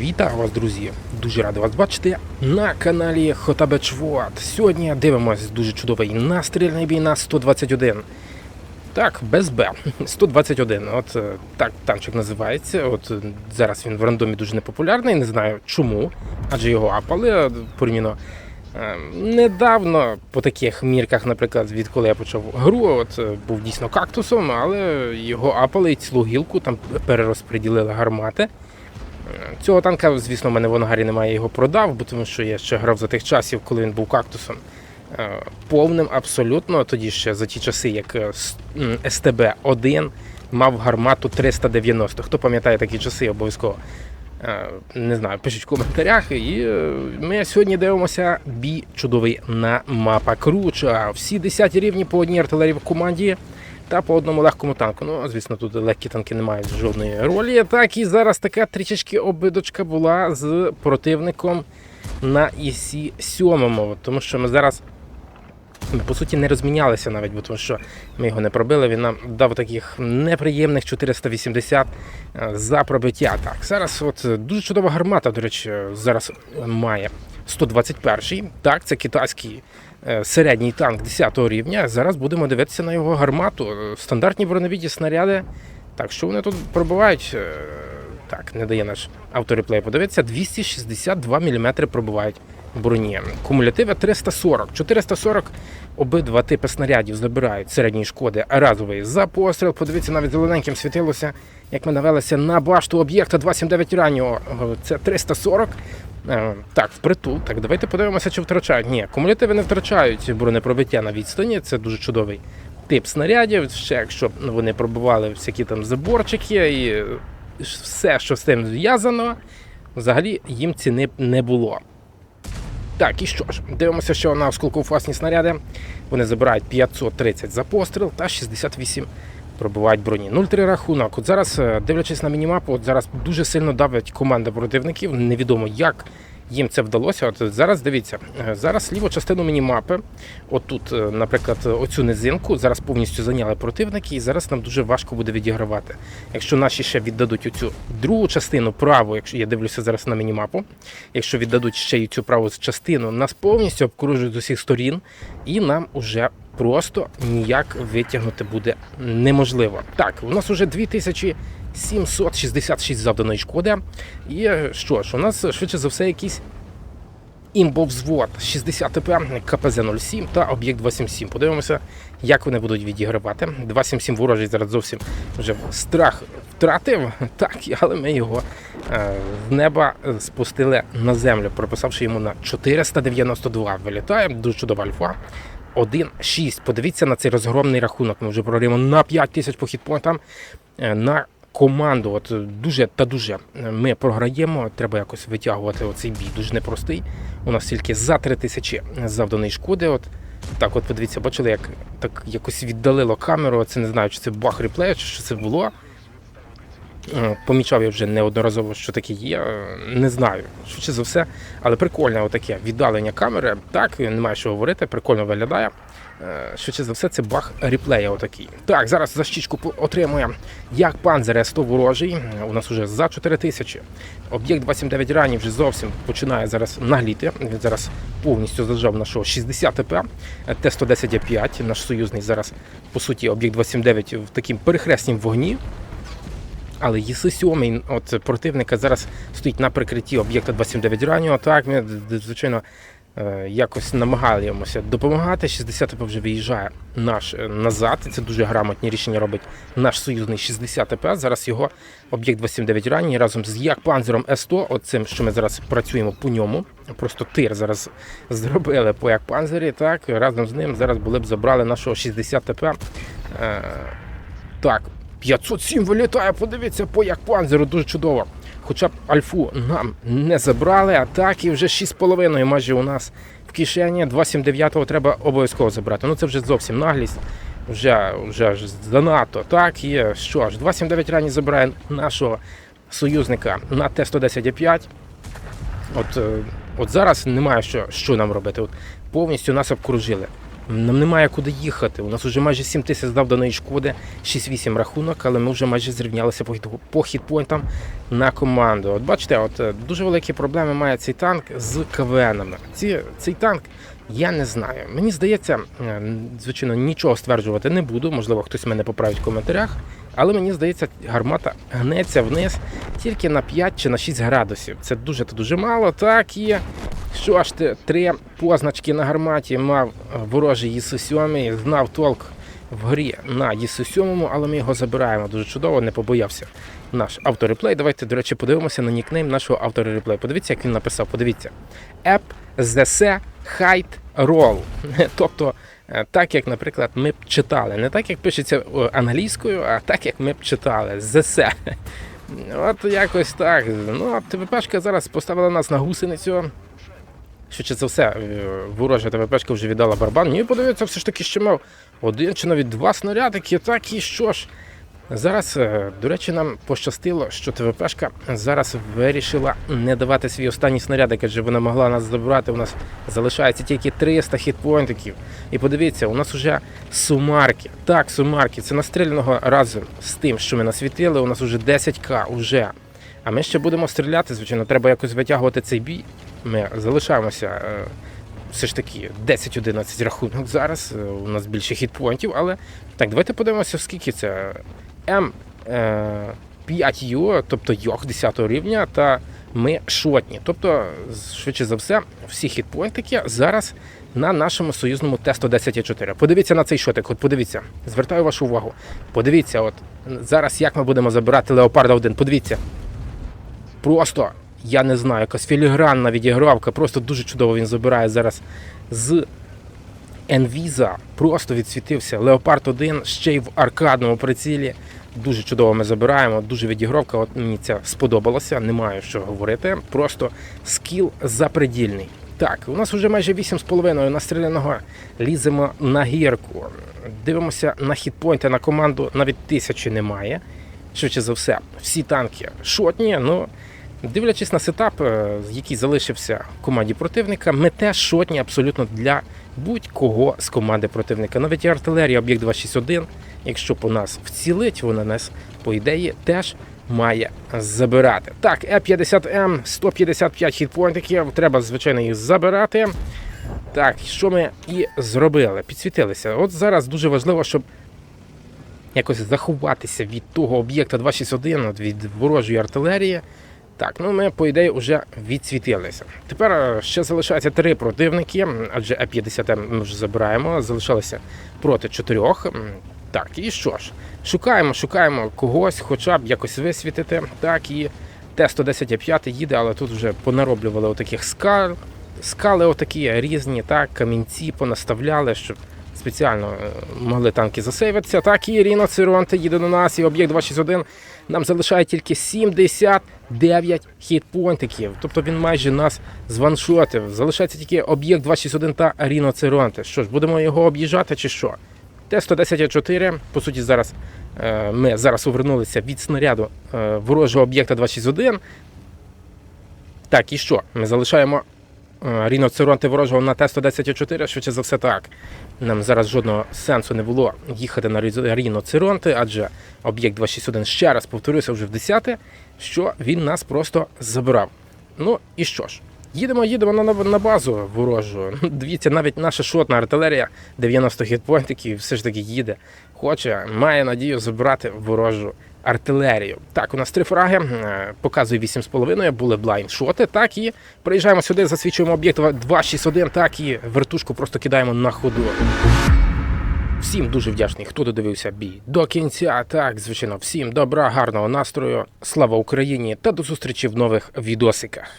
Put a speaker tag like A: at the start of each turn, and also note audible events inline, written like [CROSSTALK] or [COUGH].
A: Вітаю вас, друзі! Дуже радий вас бачити на каналі Хотабечвод. Сьогодні дивимось дуже чудовий настрільний бій на 121. Так, без Б. [LAUGHS] 121. От е, так танчик називається. От е, зараз він в рандомі дуже непопулярний, не знаю чому, адже його апали е, порівняно. Недавно по таких мірках, наприклад, відколи я почав гру, от був дійсно кактусом, але його апали і цілу гілку там перерозподілили гармати. Цього танка, звісно, в мене в ангарі немає, я його продав, бо тому що я ще грав за тих часів, коли він був кактусом. Е, Повним абсолютно, тоді ще за ті часи, як е, с- м, СТБ-1 мав гармату 390. Хто пам'ятає такі часи, обов'язково. Е, Не знаю, пишіть в коментарях. І ми сьогодні дивимося бій чудовий на мапа Круча. Всі 10 рівні по одній артилерії в команді та по одному легкому танку. Ну, звісно, тут легкі танки не мають жодної ролі. Так і зараз така трішечки обидочка була з противником на ІСі 7, тому що ми зараз. Ми, по суті, не розмінялися навіть, бо тому що ми його не пробили. Він нам дав таких неприємних 480 е, за пробиття. Так, зараз от е, дуже чудова гармата, до речі, зараз має 121-й. Так, це китайський середній танк 10 рівня. Зараз будемо дивитися на його гармату. Е, Стандартні броневіді снаряди. Так, що вони тут пробувають? Е, Так, не дає наш автореплей подивитися. 262 мм пробувають броні. Кумулятиви 340. 440 обидва типи снарядів забирають середньої шкоди разовий за постріл. Подивіться, навіть зелененьким світилося, як ми навелися на башту об'єкта 279 раннього. Це 340. Е, Так, впритул. Так, давайте подивимося, чи втрачають. Ні, кумулятиви не втрачають бронепробиття на відстані. Це дуже чудовий тип снарядів. Ще якщо вони пробували всякі там заборчики і все, що з цим зв'язано, взагалі їм ціни не було. Так, і що ж, дивимося, що на осколково-фасні снаряди. Вони забирають 530 за постріл та 68 пробивають броні. 0-3 рахунок. От зараз, е, дивлячись на мінімапу, от зараз дуже сильно давить команда противників. Невідомо, як їм це вдалося. От зараз дивіться, е, зараз ліву частину мінімапи, отут, е, наприклад, оцю низинку, зараз повністю зайняли противники, і зараз нам дуже важко буде відігравати. Якщо наші ще віддадуть оцю другу частину праву, якщо я дивлюся зараз на мінімапу, якщо віддадуть ще й цю праву частину, нас повністю обкружують з усіх сторін, і нам уже просто ніяк витягнути буде неможливо. Так, у нас уже 2766 завданої шкоди. І е, що ж, у нас е, швидше за все якийсь імбовзвод 60 ТП, КПЗ-07 та об'єкт 277. Подивимося, як вони будуть відігравати. 277 ворожий зараз зовсім вже страх втратив, [LAUGHS] так, але ми його е, з неба спустили на землю, прописавши йому на 492. Вилітає, дуже чудова альфа. 1-6. Подивіться на цей розгромний рахунок. Ми вже програємо на 5 тисяч по хітпоінтам. Е, На команду, от дуже та дуже е, ми програємо. Треба якось витягувати оцей бій. Дуже непростий. У нас тільки за 3 тисячі завданої шкоди. От так, от подивіться, бачили, як так якось віддалило камеру. Це не знаю, чи це баг реплею, чи що це було. Е, Помічав я вже неодноразово, що таке є. е, Не знаю, швидше за все, але прикольне отаке віддалення камери. Так, немає що говорити, прикольно виглядає. Е, Швидше за все, це баг реплея отакий. Так, зараз за щічку по- отримує як панзер 100 ворожий. У нас вже за 4 тисячі. Об'єкт 279 рані вже зовсім починає зараз нагліти. Він зараз повністю зажав нашого 60 ТП. Т-110Е5, наш союзний зараз, по суті, об'єкт 279 в таким перехреснім вогні. Але ЄС-7 от противника зараз стоїть на прикритті об'єкта 279 раннього. Так, ми, звичайно, е, якось намагаємося допомагати. 60 ТП вже виїжджає наш е, назад. Це дуже грамотні рішення робить наш союзний 60 ТП. Зараз його об'єкт 279 ранній разом з як панзером С100, оцим, що ми зараз працюємо по ньому. Просто тир зараз зробили по як панзері. Так, разом з ним зараз були б забрали нашого 60 ТП. Е, так, 507 вилітає, подивіться, по як панзеру, дуже чудово. Хоча б альфу нам не забрали, а так і вже 6,5 майже у нас в кишені. 279-го треба обов'язково забрати. Ну це вже зовсім наглість. Вже, вже ж занадто. Так, і що ж, 279 ранні забирає нашого союзника на Т-110Е5. От, е, от зараз немає що, що нам робити. От повністю нас обкружили. Нам немає куди їхати. У нас вже майже 7 тисяч завданої шкоди, 6-8 рахунок, але ми вже майже зрівнялися по, хіт- хітпойнтам на команду. От бачите, от е, дуже великі проблеми має цей танк з КВНами. Ці, цей танк я не знаю. Мені здається, звичайно, нічого стверджувати не буду. Можливо, хтось мене поправить в коментарях. Але мені здається, гармата гнеться вниз тільки на 5 чи на 6 градусів. Це дуже та дуже мало. Так є. Що ж ти, три позначки на гарматі мав ворожий ЄСУ-7, знав толк в грі на ЄСУ-7, але ми його забираємо дуже чудово, не побоявся наш автореплей. Давайте, до речі, подивимося на нікнейм нашого автореплей. Подивіться, як він написав. Подивіться. App ZC Height Roll. Тобто, е, так як, наприклад, ми б читали. Не так, як пишеться е, англійською, а так, як ми б читали. ZC. [LAUGHS] От якось так. Ну, а ТВПшка зараз поставила нас на гусеницю. Швидше за все, е, ворожа ТВПшка вже віддала барабан. Ні, подивіться, все ж таки ще мав один чи навіть два снарядики. Так і що ж. Зараз, е, до речі, нам пощастило, що ТВПшка зараз вирішила не давати свій останній снарядик, адже вона могла нас забрати. У нас залишається тільки 300 хітпойнтиків. І подивіться, у нас вже сумарки. Так, сумарки. Це настріляного разом з тим, що ми насвітили. У нас вже 10к уже. А ми ще будемо стріляти, звичайно, треба якось витягувати цей бій. Ми залишаємося. е, Все ж таки 10-11 рахунок зараз. е, У нас більше хітпоінтів, але так, давайте подивимося, скільки це М е, 5Ю, тобто йох 10 рівня, та ми шотні. Тобто, швидше за все, всі хітпоінтики зараз на нашому союзному Т-110-4. Подивіться на цей шотик, от подивіться, звертаю вашу увагу. Подивіться, от зараз як ми будемо забирати Леопарда 1. Подивіться. Просто, я не знаю, якась філігранна відігравка, просто дуже чудово він забирає зараз з Енвіза. Просто відсвітився. Леопард 1 ще й в аркадному прицілі. Дуже чудово ми забираємо, дуже відігровка. От мені це сподобалося, немає що говорити. Просто скіл запредільний. Так, у нас вже майже 8,5 настріляного. Ліземо на гірку. Дивимося на хітпойнти на команду, навіть тисячі немає. Швидше за все, всі танки шотні. Ну, дивлячись на сетап, е, який залишився в команді противника, ми теж шотні абсолютно для будь-кого з команди противника. Навіть і артилерія об'єкт 261, якщо по нас вцілить, вона нас, по ідеї, теж має забирати. Так, Е50М, 155 хітпойнтиків, треба, звичайно, їх забирати. Так, що ми і зробили? Підсвітилися. От зараз дуже важливо, щоб якось заховатися від того об'єкта 261, від ворожої артилерії. Так, ну ми, по ідеї, вже відсвітилися. Тепер е, ще залишається три противники, адже Е50 ми вже забираємо, залишалося проти чотирьох. Так, і що ж? Шукаємо, шукаємо когось, хоча б якось висвітити. Так, і Т-110-5 їде, але тут вже понароблювали отаких скал. Скали отакі різні, так, камінці понаставляли, щоб спеціально е, могли танки засейвитися. Так, і Ріно Циронте їде до нас, і об'єкт 261 нам залишає тільки 79 хітпойнтиків. Тобто він майже нас званшотив. Залишається тільки об'єкт 261 та Ріноцеронте. Що ж, будемо його об'їжджати чи що? Т-110-4, по суті, зараз е, ми зараз увернулися від снаряду е, ворожого об'єкта 261. Так, і що? Ми залишаємо е, ріноцеронти ворожого на Т-110-4, швидше за все так. Нам зараз жодного сенсу не було їхати на ріноцеронти, адже об'єкт 261 ще раз повторюся вже в 10 що він нас просто забирав. Ну і що ж? Їдемо, їдемо на, на базу ворожу. [LAUGHS] Дивіться, навіть наша шотна артилерія 90 хітпойнтиків все ж таки їде. Хоче, має надію забрати ворожу артилерію. Так, у нас три фраги, е, показує 8,5, були блайнд шоти. Так, і приїжджаємо сюди, засвідчуємо об'єкт 261, так і вертушку просто кидаємо на ходу. Всім дуже вдячний, хто додивився бій до кінця. Так, звичайно, всім добра, гарного настрою, слава Україні та до зустрічі в нових відосиках.